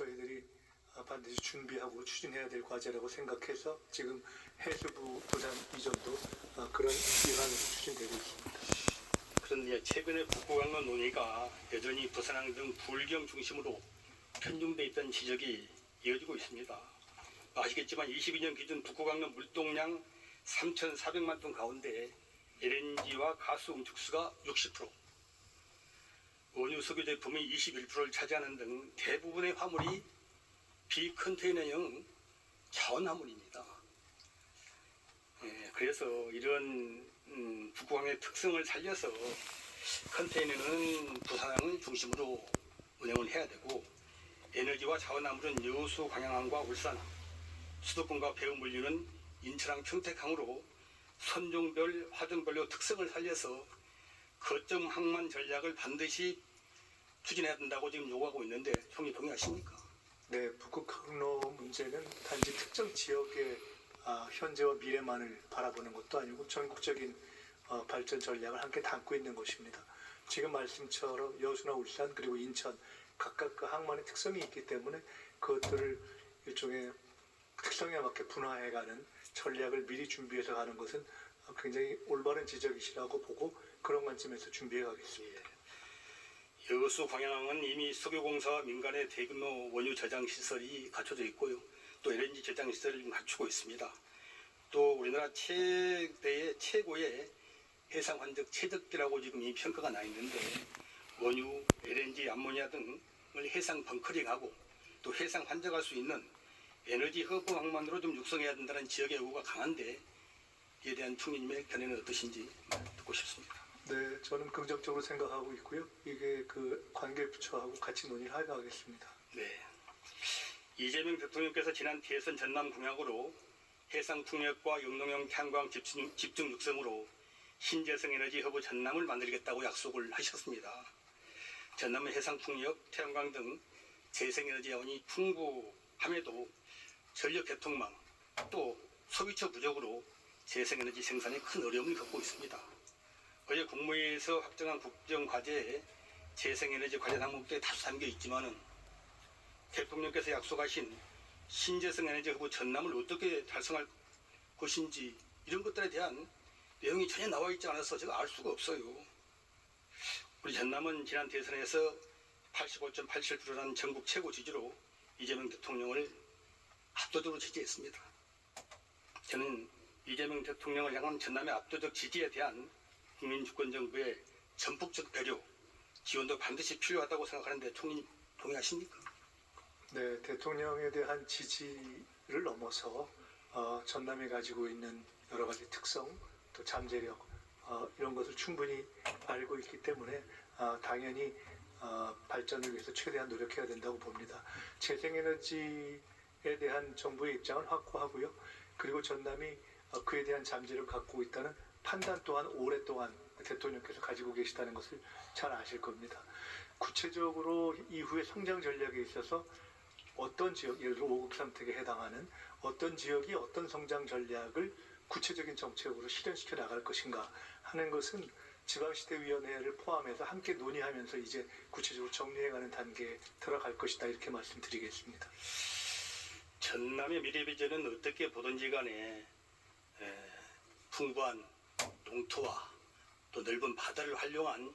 저희들이 어, 반드시 준비하고 추진해야 될 과제라고 생각해서 지금 해수부 부산 이전도 어, 그런 일환으로 추진되고 있습니다. 그런데 최근에 북구강로 논의가 여전히 부산항 등 불경 중심으로 편중돼 있던 지적이 이어지고 있습니다. 아시겠지만 22년 기준 북구강로 물동량 3,400만 톤 가운데 LNG와 가스 응축수가 60%, 원유 석유 제품이 21%를 차지하는 등 대부분의 화물이 비컨테이너형 자원 화물입니다. 예, 그래서 이런 음, 북구항의 특성을 살려서 컨테이너는 부산항을 중심으로 운영을 해야 되고 에너지와 자원화물은 여수 광양항과 울산항, 수도권과 배후 물류는 인천항 평택항으로 선종별 화종별로 특성을 살려서 거점 항만 전략을 반드시 추진해야 된다고 지금 요구하고 있는데 총리 동의하십니까? 네, 북극 항로 문제는 단지 특정 지역의 아, 현재와 미래만을 바라보는 것도 아니고 전국적인 어, 발전 전략을 함께 담고 있는 것입니다. 지금 말씀처럼 여수나 울산 그리고 인천 각각 그 항만의 특성이 있기 때문에 그것들을 일종의 특성에 맞게 분화해가는 전략을 미리 준비해서 가는 것은 어, 굉장히 올바른 지적이시라고 보고 그런 관점에서 준비해 가겠습니다. 여수 광양항은 이미 석유공사와 민간의 대규모 원유 저장 시설이 갖춰져 있고요. 또 LNG 저장 시설을 갖추고 있습니다. 또 우리나라 최대의 최고의 해상 환적 최적기라고 지금 이 평가가 나 있는데 원유, LNG, 암모니아 등을 해상 벙커링하고 또 해상 환적할 수 있는 에너지 허브 항만으로 좀 육성해야 된다는 지역의 요구가 강한데 이에 대한 총리님의 견해는 어떠신지 듣고 싶습니다. 네, 저는 긍정적으로 생각하고 있고요. 이게 그 관계 부처하고 같이 논의를 해가겠습니다. 네. 이재명 대통령께서 지난 대선 전남 공약으로 해상 풍력과 영농형 태양광 집중, 집중 육성으로 신재생 에너지 허브 전남을 만들겠다고 약속을 하셨습니다. 전남은 해상 풍력, 태양광 등 재생 에너지 자원이 풍부함에도 전력 개통망 또 소비처 부족으로 재생 에너지 생산에 큰 어려움을 겪고 있습니다. 어제 국무회의에서 확정한 국정 과제에 재생 에너지 관련 항목들이 다수 담겨 있지만은 대통령께서 약속하신 신재생 에너지 후보 전남을 어떻게 달성할 것인지 이런 것들에 대한 내용이 전혀 나와 있지 않아서 제가 알 수가 없어요. 우리 전남은 지난 대선에서 85.87%라는 전국 최고 지지로 이재명 대통령을 압도적으로 지지했습니다. 저는 이재명 대통령을 향한 전남의 압도적 지지에 대한 국민주권정부의 전폭적 배려, 지원도 반드시 필요하다고 생각하는데 총리 동의하십니까? 네, 대통령에 대한 지지를 넘어서 어, 전남이 가지고 있는 여러 가지 특성, 또 잠재력 어, 이런 것을 충분히 알고 있기 때문에 어, 당연히 어, 발전을 위해서 최대한 노력해야 된다고 봅니다. 재생에너지에 대한 정부의 입장을 확고하고요. 그리고 전남이 어, 그에 대한 잠재력을 갖고 있다는 판단 또한 오랫동안 대통령께서 가지고 계시다는 것을 잘 아실 겁니다. 구체적으로 이후의 성장 전략에 있어서 어떤 지역, 예를 들어 5급 선택에 해당하는 어떤 지역이 어떤 성장 전략을 구체적인 정책으로 실현시켜 나갈 것인가 하는 것은 지방시대위원회를 포함해서 함께 논의하면서 이제 구체적으로 정리해가는 단계에 들어갈 것이다 이렇게 말씀드리겠습니다. 전남의 미래 비전은 어떻게 보든지 간에 에, 풍부한 농토와 또 넓은 바다를 활용한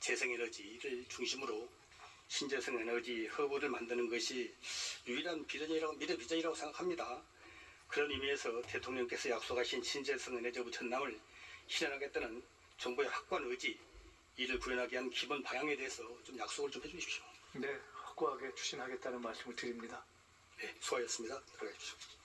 재생에너지를 중심으로 신재생 에너지 허브를 만드는 것이 유일한 비전이라고 미래 비전이라고 생각합니다. 그런 의미에서 대통령께서 약속하신 신재생 에너지 허브 전남을 실현하겠다는 정부의 확고한 의지, 이를 구현하기 위한 기본 방향에 대해서 좀 약속을 좀 해주십시오. 네, 확고하게 추진하겠다는 말씀을 드립니다. 네, 수고하셨습니다. 들어가 주십시오.